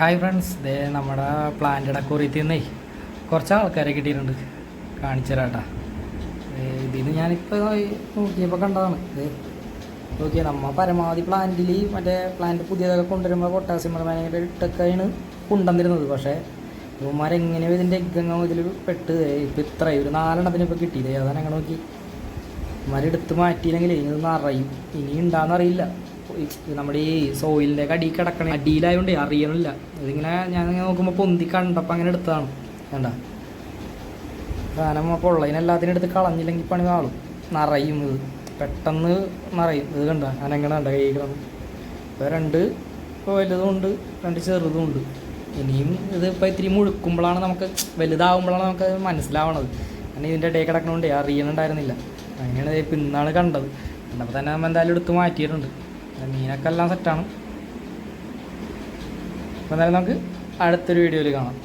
Hi friends ദേ നമ്മുടെ plant ഇടക്കുറിയത്തിൽ നിന്നേ കുറച്ച് ആൾക്കാരെ കിട്ടിയിട്ടുണ്ട്. കാണിച്ചു തരാട്ടാ ഇതിന് ഞാനിപ്പോൾ നോക്കിയപ്പോൾ കണ്ടതാണ്. ഇത് നോക്കിയാൽ നമ്മൾ പരമാവധി പ്ലാന്റിൽ മറ്റേ പ്ലാന്റ് പുതിയതൊക്കെ കൊണ്ടുവരുമ്പോൾ പൊട്ടാസ്യം ഭയങ്കര ഇട്ടൊക്കെയാണ് കൊണ്ടുവന്നിരുന്നത്. പക്ഷേ ഇവന്മാരെങ്ങനെയോ ഇതിന്റെ എഗ്ഗങ്ങൾ ഇതിൽ പെട്ട് ഇപ്പം ഇത്രയും ഒരു നാലെണ്ണത്തിന് ഇപ്പോൾ കിട്ടിയില്ലേ അതാണ് അങ്ങനെ നോക്കി. ഇവന്മാരെടുത്ത് മാറ്റിയില്ലെങ്കിൽ ഇത് നിറയും. ഇനി ഉണ്ടാകുന്നറിയില്ല നമ്മുടെ ഈ സോയിലിന്റെ അടി കിടക്കണ. അടിയിലായതുകൊണ്ട് അറിയണില്ല. ഇതിങ്ങനെ ഞാൻ നോക്കുമ്പോൾ പൊന്തി കണ്ടപ്പോൾ അങ്ങനെ എടുത്തതാണ്. വേണ്ട സാധനം ഉള്ളതിനെല്ലാത്തിനും എടുത്ത് കളഞ്ഞില്ലെങ്കിൽ പണി നാളും. നിറയും ഇത്. പെട്ടെന്ന് നിറയും. ഇത് കണ്ട? അനങ്ങനെ കണ്ട കൈ കിടന്നു. ഇപ്പോൾ രണ്ട് വലുതും ഉണ്ട് രണ്ട് ചെറുതും ഉണ്ട്. ഇനിയും ഇത് ഇപ്പോൾ ഇത്തിരി മുഴുക്കുമ്പോഴാണ് നമുക്ക് വലുതാവുമ്പോഴാണ് നമുക്ക് മനസ്സിലാവണത്. കാരണം ഇതിന്റെ ഇടയിൽ കിടക്കണോണ്ടേ അറിയണുണ്ടായിരുന്നില്ല. അങ്ങനെയാണ് ഇപ്പം ഇന്നാണ് കണ്ടത്. കണ്ടപ്പോൾ തന്നെ നമ്മൾ എന്തായാലും എടുത്ത് മാറ്റിയിട്ടുണ്ട്. മീനൊക്കെ എല്ലാം സെറ്റാണ് അപ്പോൾ എന്തായാലും നമുക്ക് അടുത്തൊരു വീഡിയോയിൽ കാണാം.